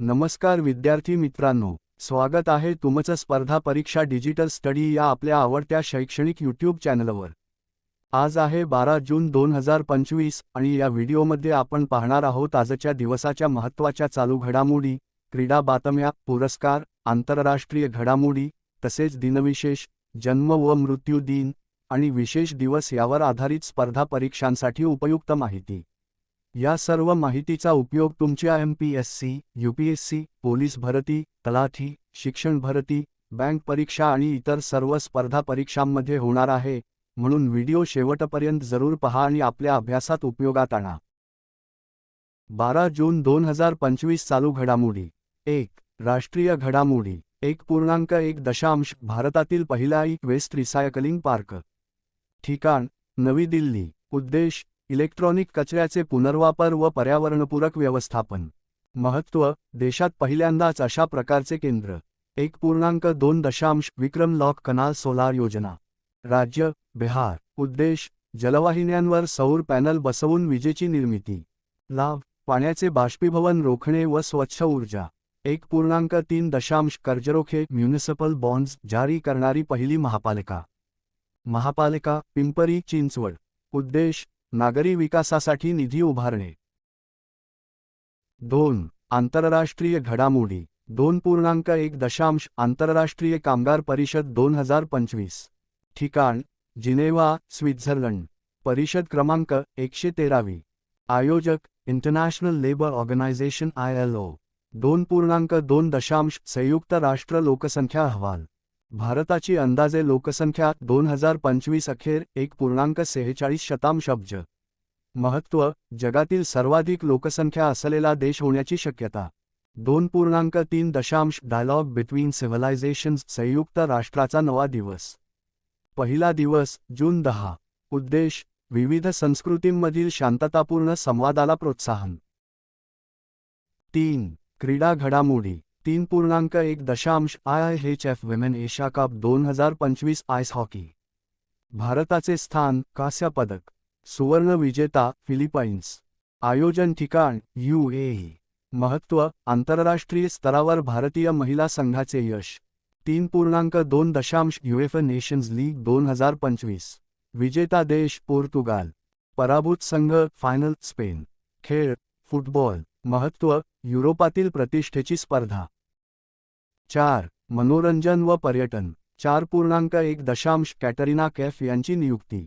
नमस्कार विद्यार्थी मित्रांनो स्वागत आहे तुमचं स्पर्धा परीक्षा डिजिटल स्टडी या आपल्या आवडत्या शैक्षणिक यूट्यूब चॅनलवर. आज आहे बारा जून दोन हजार पंचवीस आणि या व्हिडिओमध्ये आपण पाहणार आहोत आजच्या दिवसाच्या महत्त्वाच्या चालू घडामोडी क्रीडा बातम्या पुरस्कार आंतरराष्ट्रीय घडामोडी तसेच दिनविशेष जन्म व मृत्यू दिन आणि विशेष दिवस यावर आधारित स्पर्धा परीक्षांसाठी उपयुक्त माहिती. या सर्व माहितीचा उपयोग तुमच्या M P S C U P S C police भरती तलाठी शिक्षण भरती बँक परीक्षा आणि इतर सर्व स्पर्धा परीक्षांमध्ये होणार आहे. म्हणून व्हिडिओ शेवटपर्यंत जरूर पहा आणि आपल्या अभ्यासात उपयोगात आणा. बारा जून दोन हजार पंचवीस चालू घडामोडी. एक राष्ट्रीय घडामोडी. एक पूर्णांक एक दशांश भारतातील पहिला ई वेस्ट रिसायकलिंग पार्क. ठिकाण नवी दिल्ली. उद्देश इलेक्ट्रॉनिक कचऱ्याचे पुनर्वापर व पर्यावरणपूरक व्यवस्थापन. महत्त्व देशात पहिल्यांदाच अशा प्रकारचे केंद्र. एक पूर्णांक दोन दशांश विक्रम लॉक कनाल सोलार योजना. राज्य बिहार. उद्देश जलवाहिन्यांवर सौर पॅनल बसवून विजेची निर्मिती. लाभ पाण्याचे बाष्पीभवन रोखणे व स्वच्छ ऊर्जा. एक पूर्णांक तीन दशांश कर्जरोखे म्युनिसिपल बॉन्ड्स जारी करणारी पहिली महापालिका. महापालिका पिंपरी चिंचवड. उद्देश नागरी विकासासाठी निधी उभारणे. दोन, आंतरराष्ट्रीय घडामोडी. दोन पूर्णांक एक दशांश, आंतरराष्ट्रीय कामगार परिषद दोन हज़ार पंचवीस. ठिकाण जिनेवा स्वित्झर्लंड. परिषद क्रमांक एकशे तेरावी. आयोजक, international labour organisation I L O. दोन पूर्णांक दोन दशांश, संयुक्त राष्ट्र लोकसंख्या अहवाल. भारताची अंदाजे लोकसंख्या दोन हजार पंचवीस अखेर एक पूर्णांक सेहेचाळीस शतांशब्ज. महत्त्व जगातील सर्वाधिक लोकसंख्या असलेला देश होण्याची शक्यता. दोन पूर्णांक तीन दशांश डायलॉग बिटवीन सिव्हिलायझेशन्स संयुक्त राष्ट्राचा नवा दिवस. पहिला दिवस जून दहा. उद्देश विविध संस्कृतींमधील शांततापूर्ण संवादाला प्रोत्साहन. तीन क्रीडा घडामोडी. तीन पूर्णांक एक दशांश I I H F women Asia cup दोन हजार पंचवीस आईस हॉकी भारताचे स्थान कांस्य पदक. सुवर्ण विजेता फिलिपाईन्स. आयोजन ठिकाण यू ए महत्त्व आंतरराष्ट्रीय स्तरावर भारतीय महिला संघाचे यश. तीन पूर्णांक दोन दशांश युएफ नेशन्स लीग दोन हजार पंचवीस. विजेता देश पोर्तुगाल. पराभूत संघ फायनल स्पेन. खेळ फुटबॉल. महत्त्व युरोपातील प्रतिष्ठेची स्पर्धा. चार मनोरंजन व पर्यटन. चार पूर्णांक एक दशांश कॅटरिना कॅफ यांची नियुक्ती.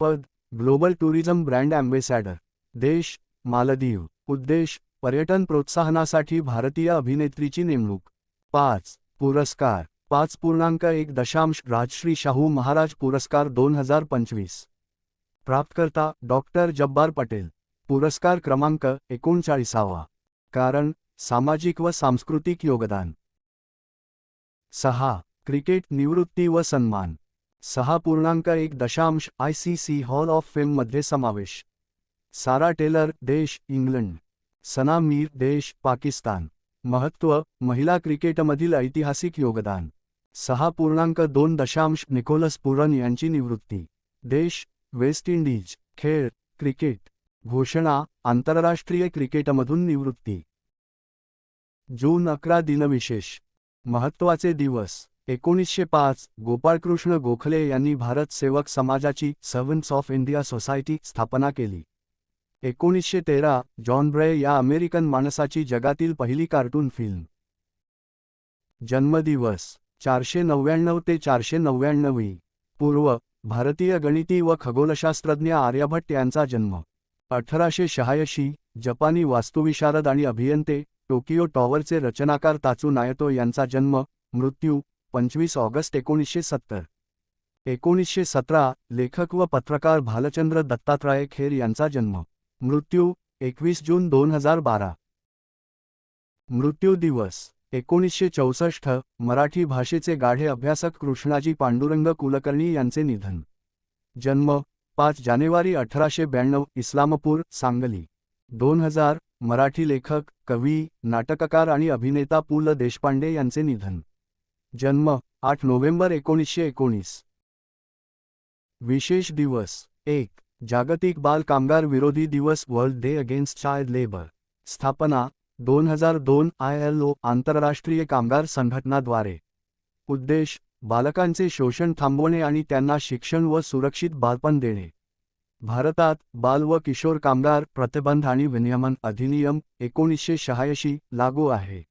पद ग्लोबल टुरिझम ब्रँड अँबेसॅडर देश मालदीव. उद्देश पर्यटन प्रोत्साहनासाठी भारतीय अभिनेत्रीची नेमणूक. पाच पुरस्कार. पाच पूर्णांक एक दशांश राजश्री शाहू महाराज पुरस्कार दोन हजार पंचवीस. प्राप्तकर्ता डॉक्टर जब्बार पटेल. पुरस्कार क्रमांक एकोणचाळीसावा. कारण सामाजिक व सांस्कृतिक योगदान. सहा क्रिकेट निवृत्ती व सन्मान. सहा पूर्णांक एक दशांश I C C hall of फेममध्ये समावेश. सारा टेलर देश इंग्लंड. सना मीर देश पाकिस्तान. महत्त्व महिला क्रिकेटमधील ऐतिहासिक योगदान. सहा पूर्णांक दोन दशांश निकोलस पुरन यांची निवृत्ती. देश वेस्ट इंडिज खेळ क्रिकेट. घोषणा आंतरराष्ट्रीय क्रिकेटमधून निवृत्ती. जून अकरा दिनविशेष. महत्त्वाचे दिवस. एकोणीसशे पाच गोपाळकृष्ण गोखले यांनी भारत सेवक समाजाची सर्व्हन्स ऑफ इंडिया सोसायटी स्थापना केली. एकोणीसशे तेरा जॉन ब्रे या अमेरिकन माणसाची जगातील पहिली कार्टून फिल्म. जन्मदिवस चारशे नव्याण्णव ते चारशे नव्याण्णवी. पूर्व भारतीय गणिती व खगोलशास्त्रज्ञ आर्यभट्ट यांचा जन्म. अठराशे शहाऐंशी जपानी वास्तुविशारद आणि अभियंते टोकियो टॉवरचे रचनाकार ताचू नायतो यांचा जन्म मृत्यू पंचवीस ऑगस्ट एकोणीसशे सत्तर. एकोणीसशे सतरा लेखक व पत्रकार भालचंद्र दत्तात्राय खेर यांचा जन्म. मृत्यू एकवीस जून दोन हजार बारा. मृत्यू दिवस एकोणीसशे चौसष्ट मराठी भाषेचे गाढे अभ्यासक कृष्णाजी पांडुरंग कुलकर्णी यांचे निधन. जन्म पाच जानेवारी अठराशे ब्याण्णव इस्लामपूर सांगली. दोन हजार मराठी लेखक कवी नाटककार आणि अभिनेता पु. ल. देशपांडे यांचे निधन. जन्म आठ नोव्हेंबर एकोणीसशे एकोणीस. विशेष दिवस एक जागतिक बाल कामगार विरोधी दिवस world day against child labour. स्थापना दोन हजार दोन आय एल ओ आंतरराष्ट्रीय कामगार संघटनाद्वारे. उद्देश बालकांचे शोषण थांबवणे आणि त्यांना शिक्षण व सुरक्षित बालपण देणे. भारतात बाल व किशोर कामगार प्रतिबंध आणि विनियमन अधिनियम एकोणीसशे शहाऐंशी लागू आहे.